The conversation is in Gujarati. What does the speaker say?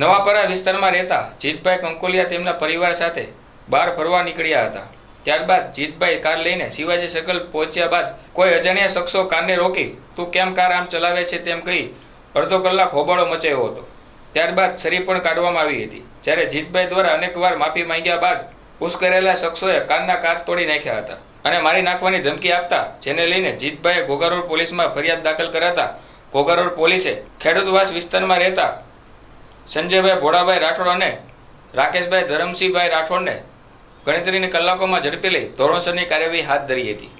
નવાપરા વિસ્તારમાં રહેતા જીતભાઈ કંકોલિયા તેમના પરિવાર સાથે બહાર ફરવા નીકળ્યા હતા. ત્યારબાદ જીતભાઈ કાર લઈને શિવાજી સર્કલ પહોંચ્યા બાદ કોઈ અજાણ્યા શખ્સો કારને રોકી, તું કેમ કાર આમ ચલાવે છે? તેમ કહી અડધો કલાક હોબાળો મચાયો હતો. ત્યારબાદ છરી પણ કાઢવામાં આવી હતી. જ્યારે જીતભાઈ દ્વારા અનેકવાર માફી માંગ્યા બાદ ઉશ્કેરેલા શખ્સોએ કારના કાચ તોડી નાખ્યા હતા અને મારી નાખવાની ધમકી આપતા, જેને લઈને જીતભાઈએ ઘોઘારોડ પોલીસમાં ફરિયાદ દાખલ કરાતા ઘોઘારોડ પોલીસે ખેડૂતવાસ વિસ્તારમાં રહેતા સંજયભાઈ ભોળાભાઈ રાઠોડ અને રાકેશભાઈ ધરમસિંહભાઈ રાઠોડને ગણતરીની કલાકોમાં ઝડપી લઈ ધોરણસરની કાર્યવાહી હાથ ધરી હતી.